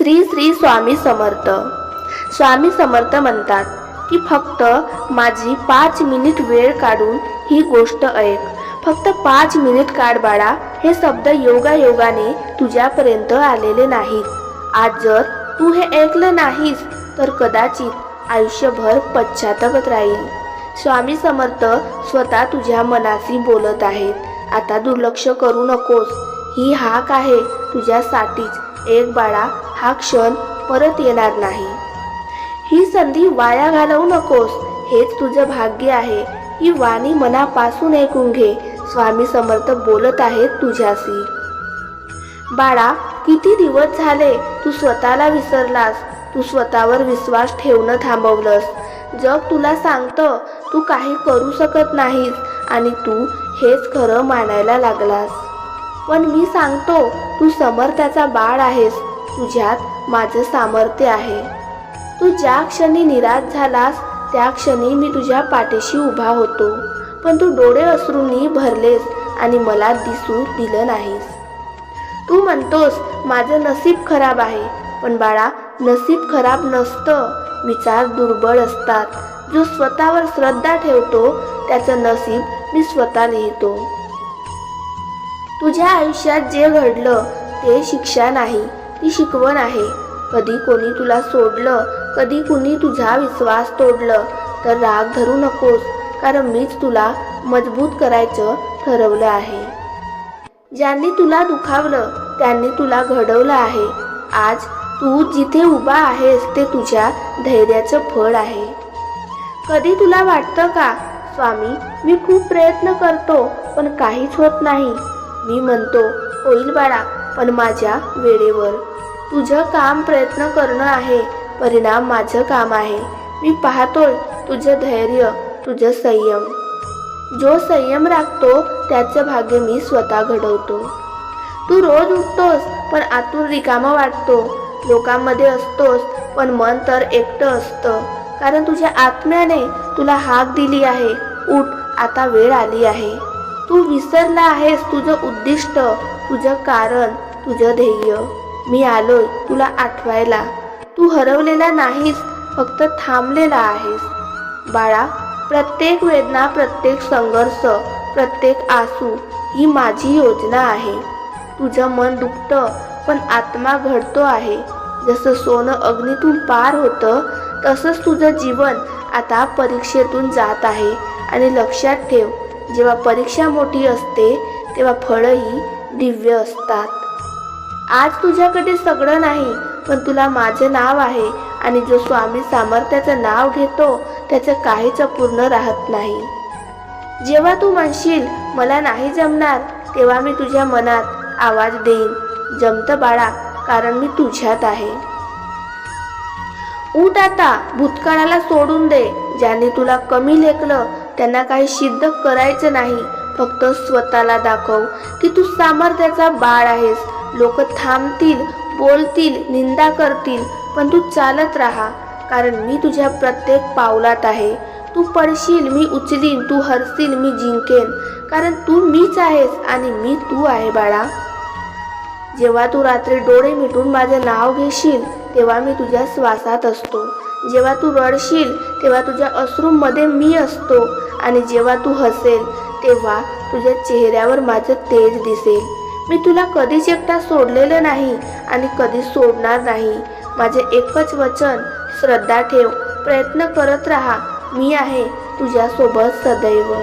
श्री श्री स्वामी समर्थ. स्वामी समर्थ म्हणतात की फक्त माझी पाच मिनिट वेळ काढून ही गोष्ट ऐक. फक्त पाच मिनिट काढ बाळा हे शब्द योगायोगाने तुझ्यापर्यंत आलेले नाहीत. आज जर तू हे ऐकलं नाहीस तर कदाचित आयुष्यभर पश्चातापत राहील. स्वामी समर्थ स्वतः तुझ्या मनाशी बोलत आहेत. आता दुर्लक्ष करू नकोस. ही हाक आहे तुझ्यासाठीच. एक बाळा हा क्षण परत येणार नाही. ही संधी वाया घालवू नकोस हेच तुझं भाग्य आहे. ही वाणी मनापासून ऐकून घे स्वामी समर्थ बोलत आहेत तुझ्याशी. बाळा किती दिवस झाले तू स्वतःला विसरलास? तू स्वतःवर विश्वास ठेवणं थांबवलंस. जग तुला सांगतं तू काही करू शकत नाहीस आणि तू हेच खरं मानायला लागलास. पण मी सांगतो तू समर्थ्याचा बाळ आहेस. तुझ्यात माझं सामर्थ्य आहे. तू ज्या क्षणी निराश झालास त्या क्षणी मी तुझ्या पाठीशी उभा होतो. पण तू डोळे अश्रूंनी भरलेस आणि मला दिसू दिलं नाहीस. तू म्हणतोस माझं नसीब खराब आहे. पण बाळा नसीब खराब नसतं. विचार दुर्बळ असतात. जो स्वतःवर श्रद्धा ठेवतो त्याचं नसीब मी स्वतः लिहितो. तुझ्या आयुष्यात जे घडलं ते शिक्षा नाही ती शिकवण आहे. कधी कोणी तुला सोडलं कधी कुणी तुझा विश्वास तोडलं तर राग धरू नकोस कारण मीच तुला मजबूत करायचं ठरवलं आहे. ज्यांनी तुला दुखावलं त्यांनी तुला घडवलं आहे. आज तू जिथे उभा आहेस ते तुझ्या धैर्याचं फळ आहे. कधी तुला वाटतं का स्वामी मी खूप प्रयत्न करतो पण काहीच होत नाही. मी म्हणतो होईल बाळा पण माझ्या वेळेवर. तुझं काम प्रयत्न करणं आहे परिणाम माझं काम आहे. मी पाहतोय तुझं धैर्य तुझं संयम. जो संयम राखतो त्याचं भाग्य मी स्वतः घडवतो. तू रोज उठतोस पण आतून रिकामा वाटतो. लोकांमध्ये असतोस पण मन तर एकटं असतं. कारण तुझ्या आत्म्याने तुला हाक दिली आहे. उठ आता वेळ आली आहे. तू विसरला आहेस तुझं उद्दिष्ट तुझं कारण तुझं ध्येय. मी आलोय तुला आठवायला. तू हरवलेला नाहीस फक्त थांबलेला आहेस. बाळा प्रत्येक वेदना प्रत्येक संघर्ष प्रत्येक आसू ही माझी योजना आहे. तुझं मन दुखतं पण आत्मा घडतो आहे. जसं सोनं अग्नीतून पार होतं तसंच तुझं जीवन आता परीक्षेतून जात आहे. आणि लक्षात ठेव जेव्हा परीक्षा मोठी असते तेव्हा फळंही दिव्य असतात. आज तुझ्याकडे सगळं नाही पण तुला माझे नाव आहे आणि जो स्वामी सामर्थ्याचं नाव घेतो त्याचं काहीच अपूर्ण राहत नाही. जेव्हा तू म्हणशील मला नाही जमणार तेव्हा मी तुझ्या मनात आवाज देईन जमतं बाळा कारण मी तुझ्यात आहे. उठ आता भूतकाळाला सोडून दे ज्याने तुला कमी लेखलं त्यांना काही सिद्ध करायचं नाही. फक्त स्वतःला दाखव की तू सामर्थ्याचा बाळ आहेस. लोक थांबतील बोलतील निंदा करतील पण तू चालत राहा. कारण मी तुझ्या प्रत्येक पावलात आहे. तू पडशील मी उचलीन तू हरशील मी जिंकेन. कारण तू मीच आहेस आणि मी तू आहे बाळा. जेव्हा तू रात्री डोळे मिटून माझं नाव घेशील तेव्हा मी तुझ्या श्वासात असतो. जेव्हा तू रडशील तेव्हा तुझ्या अश्रूमध्ये मी असतो. आणि जेव्हा तू हसेल तेव्हा तुझ्या चेहऱ्यावर माझं तेज दिसेल. मी तुला कधीच एकटा सोडलेलं नाही आणि कधीच सोडणार नाही. माझे एकच वचन श्रद्धा ठेव प्रयत्न करत राहा. मी आहे तुझ्यासोबत सदैव.